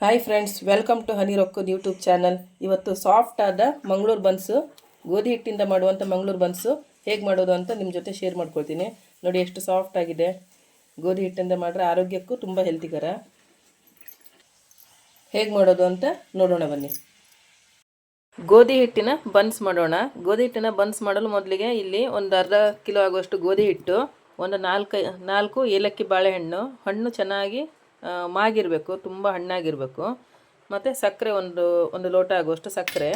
Hi friends welcome to Hani Rokkada YouTube channel ಇವತ್ತು soft ಆದ Mangaluru buns, ಗೋಧಿ ಹಿಟ್ಟಿಂದ ಮಾಡುವಂಥ ಮಂಗಳೂರು ಬನ್ಸು ಹೇಗೆ ಮಾಡೋದು ಅಂತ ನಿಮ್ಮ ಜೊತೆ ಶೇರ್ ಮಾಡ್ಕೊಳ್ತೀನಿ. ನೋಡಿ ಎಷ್ಟು ಸಾಫ್ಟ್ ಆಗಿದೆ. ಗೋಧಿ ಹಿಟ್ಟಿಂದ ಮಾಡಿದ್ರೆ ಆರೋಗ್ಯಕ್ಕೂ ತುಂಬ ಹೆಲ್ತಿಕರ ಹೇಗೆ ಮಾಡೋದು ಅಂತ ನೋಡೋಣ ಬನ್ನಿ. ಗೋಧಿ ಹಿಟ್ಟಿನ ಬನ್ಸ್ ಮಾಡೋಣ. ಗೋಧಿ ಹಿಟ್ಟಿನ ಬನ್ಸ್ ಮಾಡಲು ಮೊದಲಿಗೆ ಇಲ್ಲಿ ಒಂದು ಅರ್ಧ ಕಿಲೋ ಆಗುವಷ್ಟು ಗೋಧಿ ಹಿಟ್ಟು, ಒಂದು ನಾಲ್ಕು ನಾಲ್ಕು ಏಲಕ್ಕಿ ಬಾಳೆಹಣ್ಣು, ಹಣ್ಣು ಚೆನ್ನಾಗಿ ಮಾಗಿರಬೇಕು, ತುಂಬ ಹಣ್ಣಾಗಿರಬೇಕು. ಮತ್ತು ಸಕ್ಕರೆ ಒಂದು ಒಂದು ಲೋಟ ಆಗುವಷ್ಟು ಸಕ್ಕರೆ.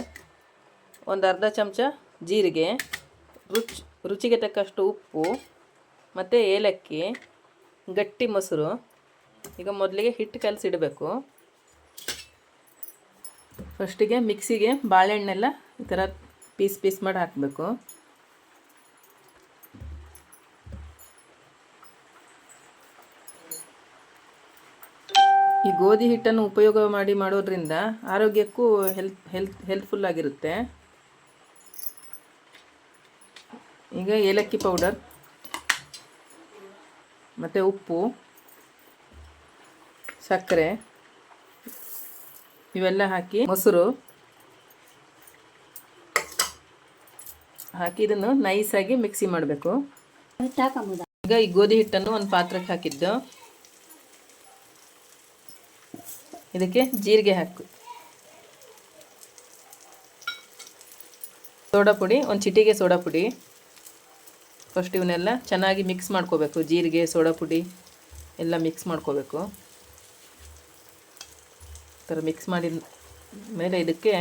ಒಂದು ಅರ್ಧ ಚಮಚ ಜೀರಿಗೆ, ರುಚಿ, ರುಚಿಗೆ ತಕ್ಕಷ್ಟು ಉಪ್ಪು, ಮತ್ತು ಏಲಕ್ಕಿ, ಗಟ್ಟಿ ಮೊಸರು. ಈಗ ಮೊದಲಿಗೆ ಹಿಟ್ಟು ಕಲಸಿಡಬೇಕು. ಫಸ್ಟಿಗೆ ಮಿಕ್ಸಿಗೆ ಬಾಳೆಹಣ್ಣೆಲ್ಲ ಈ ಥರ ಪೀಸ್ ಪೀಸ್ ಮಾಡಿ ಹಾಕಬೇಕು. ಈ ಗೋಧಿ ಹಿಟ್ಟನ್ನು ಉಪಯೋಗ ಮಾಡಿ ಮಾಡೋದ್ರಿಂದ ಆರೋಗ್ಯಕ್ಕೂ ಹೆಲ್ತ್ ಹೆಲ್ತ್ ಹೆಲ್ಪ್ಫುಲ್ ಆಗಿರುತ್ತೆ. ಈಗ ಏಲಕ್ಕಿ ಪೌಡರ್ ಮತ್ತು ಉಪ್ಪು ಸಕ್ಕರೆ ಇವೆಲ್ಲ ಹಾಕಿ ಮೊಸರು ಹಾಕಿ ಇದನ್ನು ನೈಸಾಗಿ ಮಿಕ್ಸಿ ಮಾಡಬೇಕು. ಈಗ ಈ ಗೋಧಿ ಹಿಟ್ಟನ್ನು ಒಂದು ಪಾತ್ರಕ್ಕೆ ಹಾಕಿದ್ದು. ಇದಕ್ಕೆ ಜೀರಿಗೆ ಹಾಕು. ಸೋಡಾ ಪುಡಿ, ಒಂದು ಚಿಟಿಗೆ ಸೋಡಾ ಪುಡಿ. ಫಸ್ಟ್ ಇವನ್ನೆಲ್ಲ ಚೆನ್ನಾಗಿ ಮಿಕ್ಸ್ ಮಾಡ್ಕೋಬೇಕು, ಜೀರಿಗೆ, ಸೋಡಾ ಪುಡಿ ಎಲ್ಲ ಮಿಕ್ಸ್ ಮಾಡ್ಕೋಬೇಕು. ಥರ ಮಿಕ್ಸ್ ಮಾಡಿದ ಮೇಲೆ ಇದಕ್ಕೆ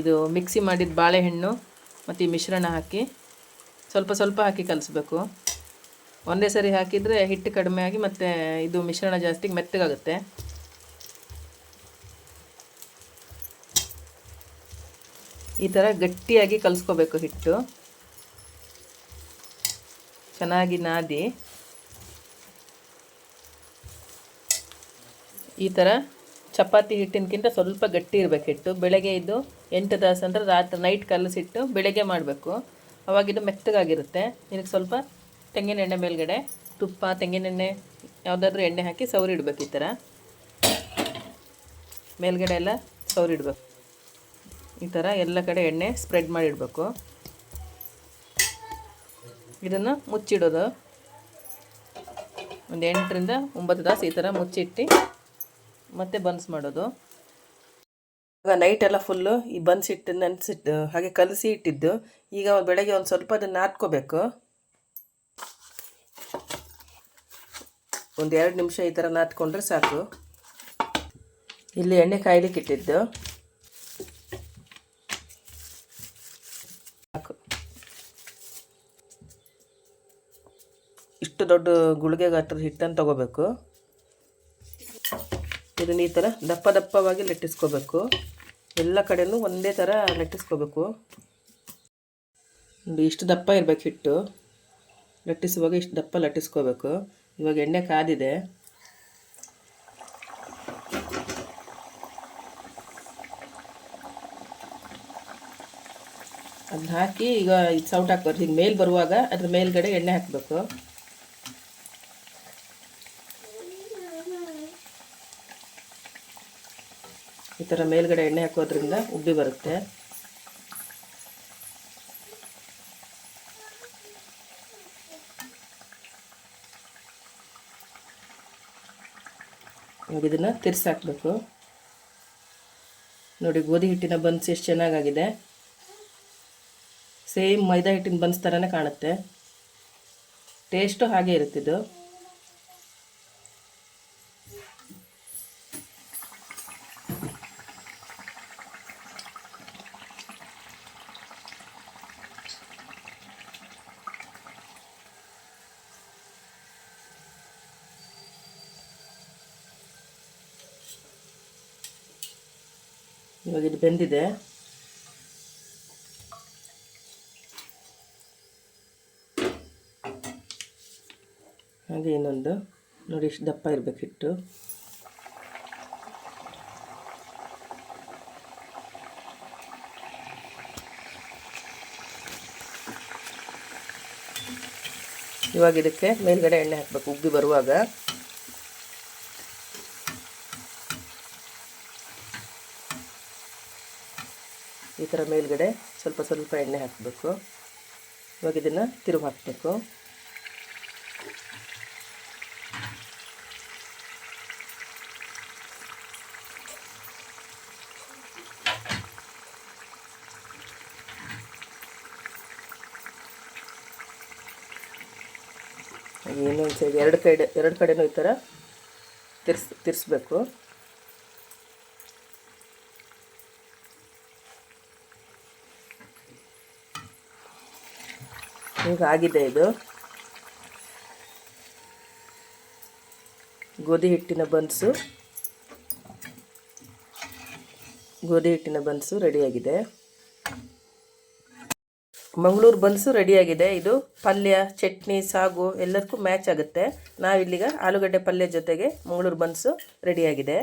ಇದು ಮಿಕ್ಸಿ ಮಾಡಿದ ಬಾಳೆಹಣ್ಣು ಮತ್ತು ಈ ಮಿಶ್ರಣ ಹಾಕಿ ಸ್ವಲ್ಪ ಸ್ವಲ್ಪ ಹಾಕಿ ಕಲಿಸ್ಬೇಕು. ಒಂದೇ ಸರಿ ಹಾಕಿದರೆ ಹಿಟ್ಟು ಕಡಿಮೆ ಆಗಿ ಮತ್ತು ಇದು ಮಿಶ್ರಣ ಜಾಸ್ತಿ ಮೆತ್ತಗಾಗುತ್ತೆ. ಈ ಥರ ಗಟ್ಟಿಯಾಗಿ ಕಲಿಸ್ಕೋಬೇಕು ಹಿಟ್ಟು. ಚೆನ್ನಾಗಿ ನಾದಿ. ಈ ಥರ ಚಪಾತಿ ಹಿಟ್ಟಿನಕ್ಕಿಂತ ಸ್ವಲ್ಪ ಗಟ್ಟಿ ಇರಬೇಕು ಹಿಟ್ಟು. ಬೆಳಗ್ಗೆ ಇದ್ದು ಎಂಟು ತಾಸು ಅಂದರೆ ರಾತ್ರಿ ನೈಟ್ ಕಲಸಿಟ್ಟು ಬೆಳಗ್ಗೆ ಮಾಡಬೇಕು. ಅವಾಗ ಇದು ಮೆತ್ತಗಾಗಿರುತ್ತೆ. ಇದಕ್ಕೆ ಸ್ವಲ್ಪ ತೆಂಗಿನೆಣ್ಣೆ ಮೇಲ್ಗಡೆ, ತುಪ್ಪ ತೆಂಗಿನೆಣ್ಣೆ ಯಾವುದಾದ್ರೂ ಎಣ್ಣೆ ಹಾಕಿ ಸೌರಿಡ್ಬೇಕು ಈ ಥರ ಮೇಲ್ಗಡೆ ಎಲ್ಲ ಸೌರಿಡ್ಬೇಕು ಈ ಥರ ಎಲ್ಲ ಕಡೆ ಎಣ್ಣೆ ಸ್ಪ್ರೆಡ್ ಮಾಡಿಡಬೇಕು. ಇದನ್ನು ಮುಚ್ಚಿಡೋದು. ಒಂದು ಎಂಟರಿಂದ ಒಂಬತ್ತು ತಾಸು ಈ ಥರ ಮುಚ್ಚಿಟ್ಟು ಮತ್ತೆ ಬನ್ಸ್ ಮಾಡೋದು. ಇವಾಗ ನೈಟ್ ಎಲ್ಲ ಫುಲ್ಲು ಈ ಬನ್ಸ್ ಇಟ್ಟು ನೆನೆಸಿಟ್ಟು ಹಾಗೆ ಕಲಸಿ ಇಟ್ಟಿದ್ದು. ಈಗ ಬೆಳಗ್ಗೆ ಒಂದು ಸ್ವಲ್ಪ ಅದನ್ನು ನಾದ್ಕೋಬೇಕು. ಒಂದು ಎರಡು ನಿಮಿಷ ಈ ಥರ ನಾದ್ಕೊಂಡ್ರೆ ಸಾಕು. ಇಲ್ಲಿ ಎಣ್ಣೆ ಕಾಯ್ಲಿಕ್ಕೆ ಇಟ್ಟಿದ್ದು ಸಾಕು ಇಷ್ಟು ದೊಡ್ಡ ಗುಳಿಗೆ ಗಾತ್ರದ ಹಿಟ್ಟನ್ನು ತಗೋಬೇಕು. ಇದನ್ನ ಈ ಥರ ದಪ್ಪ ದಪ್ಪವಾಗಿ ಲಟ್ಟಿಸ್ಕೋಬೇಕು. ಎಲ್ಲ ಕಡೆಯೂ ಒಂದೇ ಥರ ಲಟ್ಟಿಸ್ಕೋಬೇಕು. ಇಷ್ಟು ದಪ್ಪ ಇರಬೇಕು ಹಿಟ್ಟು. ಲಟ್ಟಿಸುವಾಗ ಇಷ್ಟು ದಪ್ಪ ಲಟ್ಟಿಸ್ಕೋಬೇಕು. ಇವಾಗ ಎಣ್ಣೆ ಕಾದಿದೆ. ಅದನ್ನ ಹಾಕಿ ಈಗ ಇದು ಸೌಟ್ ಹಾಕ್ಬಾರ್ದು ಈಗ ಮೇಲೆ ಬರುವಾಗ ಅದ್ರ ಮೇಲ್ಗಡೆ ಎಣ್ಣೆ ಹಾಕಬೇಕು. ಈ ಥರ ಮೇಲ್ಗಡೆ ಎಣ್ಣೆ ಹಾಕೋದ್ರಿಂದ ಉಬ್ಬಿ ಬರುತ್ತೆ. ಇವಾಗ ಇದನ್ನು ತಿರ್ಸಿ ಹಾಕಬೇಕು. ನೋಡಿ, ಗೋಧಿ ಹಿಟ್ಟಿನ ಬನ್ಸ್ ಎಷ್ಟು ಚೆನ್ನಾಗಾಗಿದೆ. ಸೇಮ್ ಮೈದಾ ಹಿಟ್ಟಿನ ಬನ್ಸ್ ಥರನೇ ಕಾಣುತ್ತೆ. ಟೇಸ್ಟು ಹಾಗೆ ಇರುತ್ತಿದ್ದು ಇವಾಗ ಇದು ಬೆಂದಿದೆ. ಹಾಗೆ ಇನ್ನೊಂದು. ನೋಡಿ ಇಷ್ಟು ದಪ್ಪ ಇರಬೇಕು ಹಿಟ್ಟು. ಇವಾಗ ಇದಕ್ಕೆ ಮೇಲ್ಗಡೆ ಎಣ್ಣೆ ಹಾಕಬೇಕು. ಉಬ್ಬಿ ಬರುವಾಗ. ಈ ಥರ ಮೇಲ್ಗಡೆ ಸ್ವಲ್ಪ ಸ್ವಲ್ಪ ಎಣ್ಣೆ ಹಾಕಬೇಕು. ಇವಾಗ ಇದನ್ನು ತಿರುವು ಹಾಕಬೇಕು. ಇನ್ನೊಂದು ಸೈಡ್ ಎರಡು ಕಡೆ, ಎರಡು ಕಡೆನೂ ಈ ಥರ ತಿರ್ಸ್, ತಿರ್ಸ್ಬೇಕು. ಈಗ ಆಗಿದೆ ಇದು. ಗೋಧಿ ಹಿಟ್ಟಿನ ಬನ್ಸು. ಗೋಧಿ ಹಿಟ್ಟಿನ ಬನ್ಸು ರೆಡಿಯಾಗಿದೆ. ಮಂಗಳೂರು ಬನ್ಸು ರೆಡಿಯಾಗಿದೆ. ಇದು ಪಲ್ಯ, ಚಟ್ನಿ, ಸಾಗು ಎಲ್ಲದಕ್ಕೂ ಮ್ಯಾಚ್ ಆಗುತ್ತೆ. ನಾವಿಲ್ಲಿಗ ಆಲೂಗಡ್ಡೆ ಪಲ್ಯ ಜೊತೆಗೆ ಮಂಗಳೂರು ಬನ್ಸು ರೆಡಿಯಾಗಿದೆ.